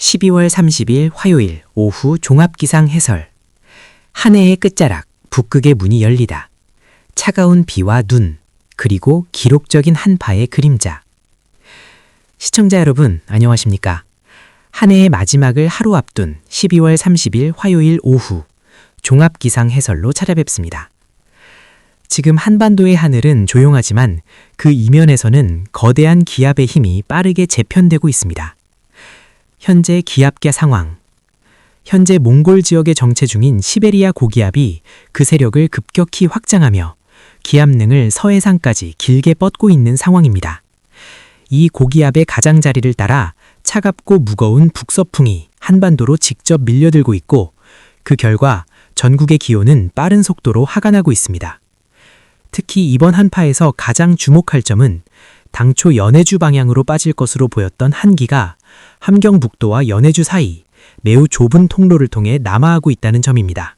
12월 30일 화요일 오후 종합기상 해설. 한 해의 끝자락, 북극의 문이 열리다. 차가운 비와 눈, 그리고 기록적인 한파의 그림자. 시청자 여러분, 안녕하십니까? 한 해의 마지막을 하루 앞둔 12월 30일 화요일 오후 종합기상 해설로 찾아뵙습니다. 지금 한반도의 하늘은 조용하지만 그 이면에서는 거대한 기압의 힘이 빠르게 재편되고 있습니다. 현재 기압계 상황. 현재 몽골 지역에 정체 중인 시베리아 고기압이 그 세력을 급격히 확장하며 기압능을 서해상까지 길게 뻗고 있는 상황입니다. 이 고기압의 가장자리를 따라 차갑고 무거운 북서풍이 한반도로 직접 밀려들고 있고 그 결과 전국의 기온은 빠른 속도로 하강하고 있습니다. 특히 이번 한파에서 가장 주목할 점은 당초 연해주 방향으로 빠질 것으로 보였던 한기가 함경북도와 연해주 사이 매우 좁은 통로를 통해 남하하고 있다는 점입니다.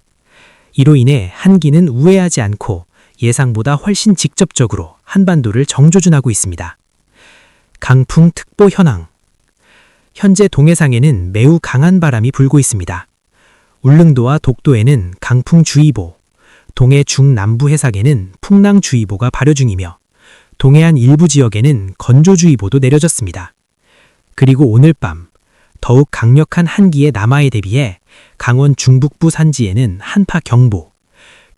이로 인해 한기는 우회하지 않고 예상보다 훨씬 직접적으로 한반도를 정조준하고 있습니다. 강풍 특보 현황 현재 동해상에는 매우 강한 바람이 불고 있습니다. 울릉도와 독도에는 강풍주의보, 동해 중남부 해상에는 풍랑주의보가 발효 중이며 동해안 일부 지역에는 건조주의보도 내려졌습니다. 그리고 오늘 밤 더욱 강력한 한기의 남하에 대비해 강원 중북부 산지에는 한파 경보,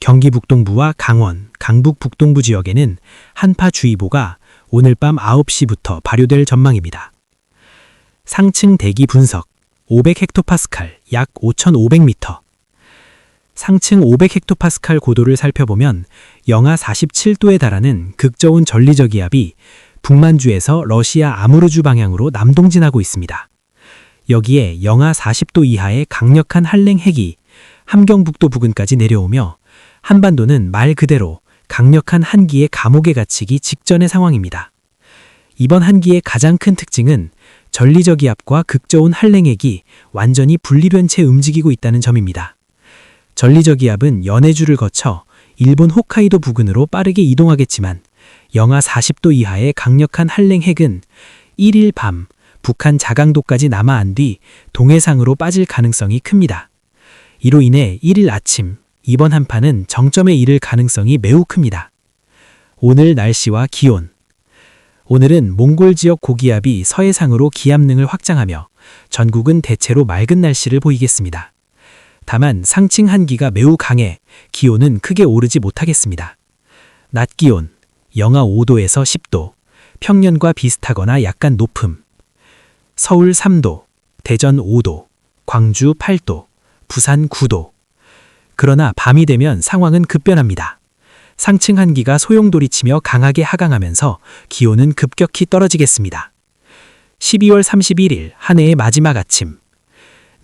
경기 북동부와 강원, 강북 북동부 지역에는 한파 주의보가 오늘 밤 9시부터 발효될 전망입니다. 상층 대기 분석 500헥토파스칼 약 5,500m 상층 500헥토파스칼 고도를 살펴보면 영하 47도에 달하는 극저온 전리저기압이 북만주에서 러시아 아무르주 방향으로 남동진하고 있습니다. 여기에 영하 40도 이하의 강력한 한랭핵이 함경북도 부근까지 내려오며 한반도는 말 그대로 강력한 한기의 감옥에 갇히기 직전의 상황입니다. 이번 한기의 가장 큰 특징은 전리저기압과 극저온 한랭핵이 완전히 분리된 채 움직이고 있다는 점입니다. 전리저기압은 연해주를 거쳐 일본 홋카이도 부근으로 빠르게 이동하겠지만 영하 40도 이하의 강력한 한랭핵은 1일 밤 북한 자강도까지 남하한 뒤 동해상으로 빠질 가능성이 큽니다. 이로 인해 1일 아침 이번 한파는 정점에 이를 가능성이 매우 큽니다. 오늘 날씨와 기온 오늘은 몽골 지역 고기압이 서해상으로 기압능을 확장하며 전국은 대체로 맑은 날씨를 보이겠습니다. 다만 상층 한기가 매우 강해 기온은 크게 오르지 못하겠습니다. 낮 기온 영하 5도에서 10도, 평년과 비슷하거나 약간 높음. 서울 3도, 대전 5도, 광주 8도, 부산 9도. 그러나 밤이 되면 상황은 급변합니다. 상층 한기가 소용돌이치며 강하게 하강하면서 기온은 급격히 떨어지겠습니다. 12월 31일 한 해의 마지막 아침.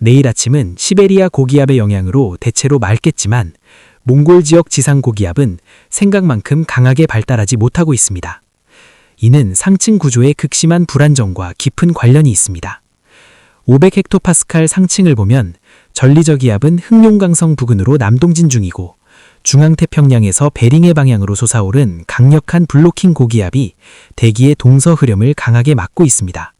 내일 아침은 시베리아 고기압의 영향으로 대체로 맑겠지만 몽골 지역 지상 고기압은 생각만큼 강하게 발달하지 못하고 있습니다. 이는 상층 구조의 극심한 불안정과 깊은 관련이 있습니다. 500헥토파스칼 상층을 보면 전리저기압은 흑룡강성 부근으로 남동진 중이고 중앙태평양에서 베링해 방향으로 솟아오른 강력한 블로킹 고기압이 대기의 동서 흐름을 강하게 막고 있습니다.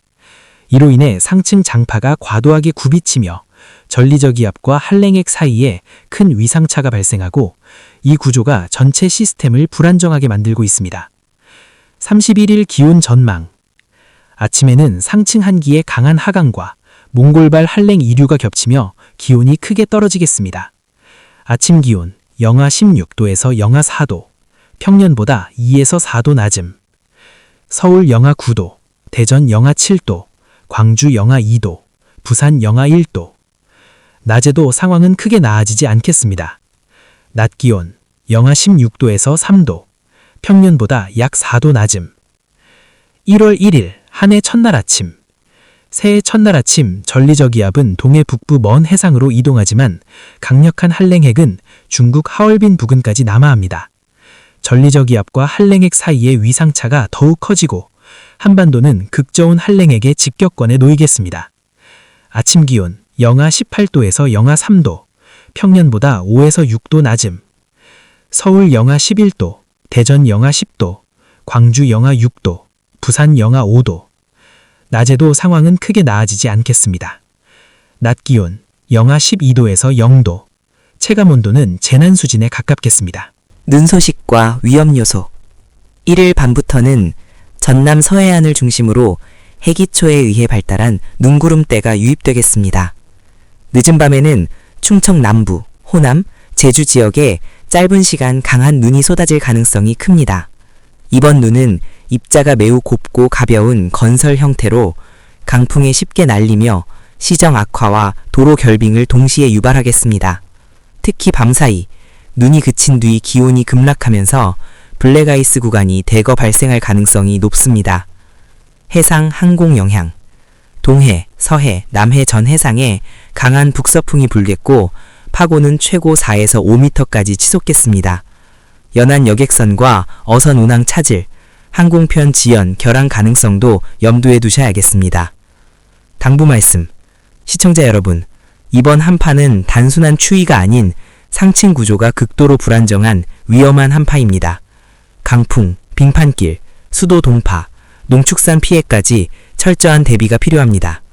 이로 인해 상층 장파가 과도하게 굽이치며 전리저기압과 한랭액 사이에 큰 위상차가 발생하고 이 구조가 전체 시스템을 불안정하게 만들고 있습니다. 31일 기온 전망 아침에는 상층 한기의 강한 하강과 몽골발 한랭 이류가 겹치며 기온이 크게 떨어지겠습니다. 아침 기온 영하 16도에서 영하 4도, 평년보다 2에서 4도 낮음. 서울 영하 9도, 대전 영하 7도, 광주 영하 2도, 부산 영하 1도. 낮에도 상황은 크게 나아지지 않겠습니다. 낮 기온 영하 16도에서 3도, 평년보다 약 4도 낮음. 1월 1일 한 해 첫날 아침. 새해 첫날 아침 전리저기압은 동해 북부 먼 해상으로 이동하지만 강력한 한랭핵은 중국 하얼빈 부근까지 남하합니다. 전리저기압과 한랭핵 사이의 위상차가 더욱 커지고 한반도는 극저온 한랭에게 직격권에 놓이겠습니다. 아침 기온 영하 18도에서 영하 3도, 평년보다 5에서 6도 낮음. 서울 영하 11도, 대전 영하 10도, 광주 영하 6도, 부산 영하 5도. 낮에도 상황은 크게 나아지지 않겠습니다. 낮 기온 영하 12도에서 0도, 체감 온도는 재난 수준에 가깝겠습니다. 눈 소식과 위험 요소. 1일 밤부터는 전남 서해안을 중심으로 해기초에 의해 발달한 눈구름대가 유입되겠습니다. 늦은 밤에는 충청 남부, 호남, 제주 지역에 짧은 시간 강한 눈이 쏟아질 가능성이 큽니다. 이번 눈은 입자가 매우 곱고 가벼운 건설 형태로 강풍에 쉽게 날리며 시정 악화와 도로 결빙을 동시에 유발하겠습니다. 특히 밤사이 눈이 그친 뒤 기온이 급락하면서 블랙아이스 구간이 대거 발생할 가능성이 높습니다. 해상 항공 영향 동해, 서해, 남해 전 해상에 강한 북서풍이 불겠고 파고는 최고 4에서 5m까지 치솟겠습니다. 연안 여객선과 어선 운항 차질, 항공편 지연, 결항 가능성도 염두에 두셔야겠습니다. 당부 말씀. 시청자 여러분, 이번 한파는 단순한 추위가 아닌 상층 구조가 극도로 불안정한 위험한 한파입니다. 강풍, 빙판길, 수도 동파, 농축산 피해까지 철저한 대비가 필요합니다.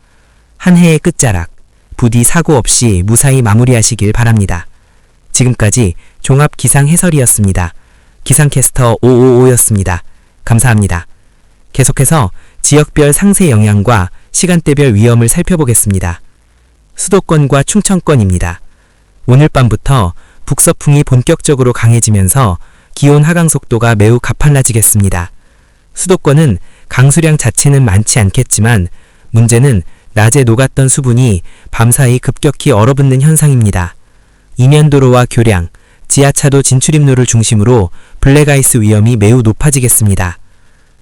한 해의 끝자락, 부디 사고 없이 무사히 마무리하시길 바랍니다. 지금까지 종합 기상 해설이었습니다. 기상캐스터 555였습니다. 감사합니다. 계속해서 지역별 상세 영향과 시간대별 위험을 살펴보겠습니다. 수도권과 충청권입니다. 오늘 밤부터 북서풍이 본격적으로 강해지면서 기온 하강 속도가 매우 가팔라지겠습니다. 수도권은 강수량 자체는 많지 않겠지만 문제는 낮에 녹았던 수분이 밤사이 급격히 얼어붙는 현상입니다. 이면도로와 교량, 지하차도 진출입로를 중심으로 블랙아이스 위험이 매우 높아지겠습니다.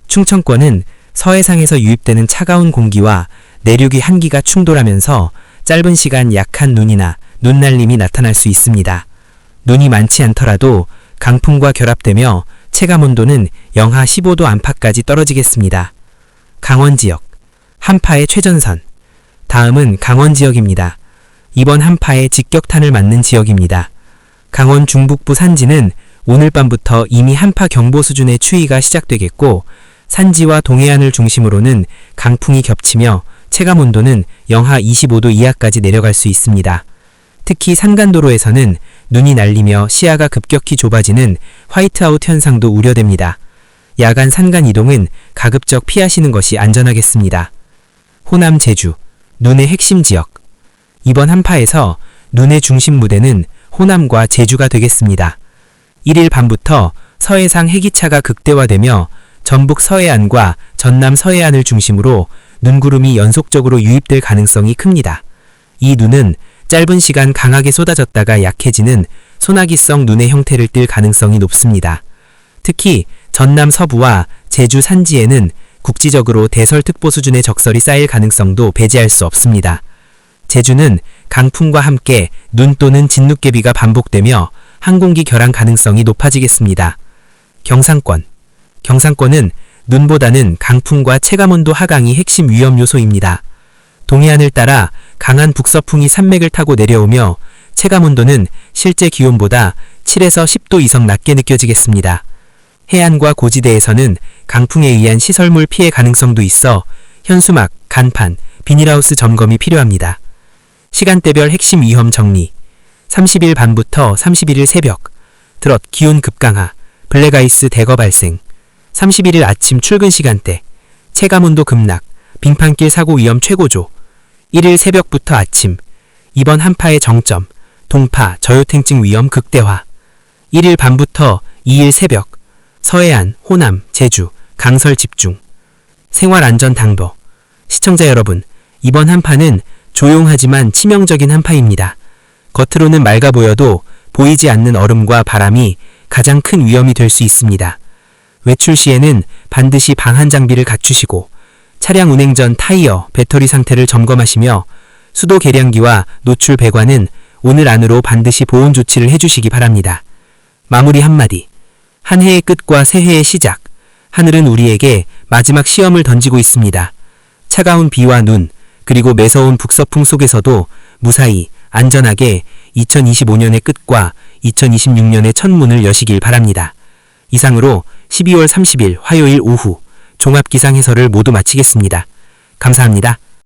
충청권은 서해상에서 유입되는 차가운 공기와 내륙의 한기가 충돌하면서 짧은 시간 약한 눈이나 눈날림이 나타날 수 있습니다. 눈이 많지 않더라도 강풍과 결합되며 체감 온도는 영하 15도 안팎까지 떨어지겠습니다. 강원 지역, 한파의 최전선. 다음은 강원 지역입니다. 이번 한파의 직격탄을 맞는 지역입니다. 강원 중북부 산지는 오늘 밤부터 이미 한파 경보 수준의 추위가 시작되겠고, 산지와 동해안을 중심으로는 강풍이 겹치며 체감 온도는 영하 25도 이하까지 내려갈 수 있습니다. 특히 산간도로에서는 눈이 날리며 시야가 급격히 좁아지는 화이트아웃 현상도 우려됩니다. 야간 산간 이동은 가급적 피하시는 것이 안전하겠습니다. 호남 제주, 눈의 핵심 지역. 이번 한파에서 눈의 중심 무대는 호남과 제주가 되겠습니다. 1일 밤부터 서해상 해기차가 극대화되며 전북 서해안과 전남 서해안을 중심으로 눈구름이 연속적으로 유입될 가능성이 큽니다. 이 눈은 짧은 시간 강하게 쏟아졌다가 약해지는 소나기성 눈의 형태를 띨 가능성이 높습니다. 특히 전남 서부와 제주 산지에는 국지적으로 대설특보 수준의 적설이 쌓일 가능성도 배제할 수 없습니다. 제주는 강풍과 함께 눈 또는 진눈깨비가 반복되며 항공기 결항 가능성이 높아지겠습니다. 경상권 경상권은 눈보다는 강풍과 체감온도 하강이 핵심 위험 요소입니다. 동해안을 따라 강한 북서풍이 산맥을 타고 내려오며 체감 온도는 실제 기온보다 7에서 10도 이상 낮게 느껴지겠습니다. 해안과 고지대에서는 강풍에 의한 시설물 피해 가능성도 있어 현수막, 간판, 비닐하우스 점검이 필요합니다. 시간대별 핵심 위험 정리. 30일 밤부터 31일 새벽. 드럿 기온 급강하, 블랙아이스 대거 발생. 31일 아침 출근 시간대. 체감온도 급락, 빙판길 사고 위험 최고조 1일 새벽부터 아침 이번 한파의 정점 동파 저요탱증 위험 극대화 1일 밤부터 2일 새벽 서해안, 호남, 제주, 강설 집중 생활안전 당부 시청자 여러분 이번 한파는 조용하지만 치명적인 한파입니다. 겉으로는 맑아 보여도 보이지 않는 얼음과 바람이 가장 큰 위험이 될 수 있습니다. 외출 시에는 반드시 방한 장비를 갖추시고 차량 운행 전 타이어, 배터리 상태를 점검하시며 수도 계량기와 노출 배관은 오늘 안으로 반드시 보온 조치를 해주시기 바랍니다. 마무리 한마디. 한 해의 끝과 새해의 시작. 하늘은 우리에게 마지막 시험을 던지고 있습니다. 차가운 비와 눈, 그리고 매서운 북서풍 속에서도 무사히 안전하게 2025년의 끝과 2026년의 첫 문을 여시길 바랍니다. 이상으로 12월 30일 화요일 오후 종합기상 해설을 모두 마치겠습니다. 감사합니다.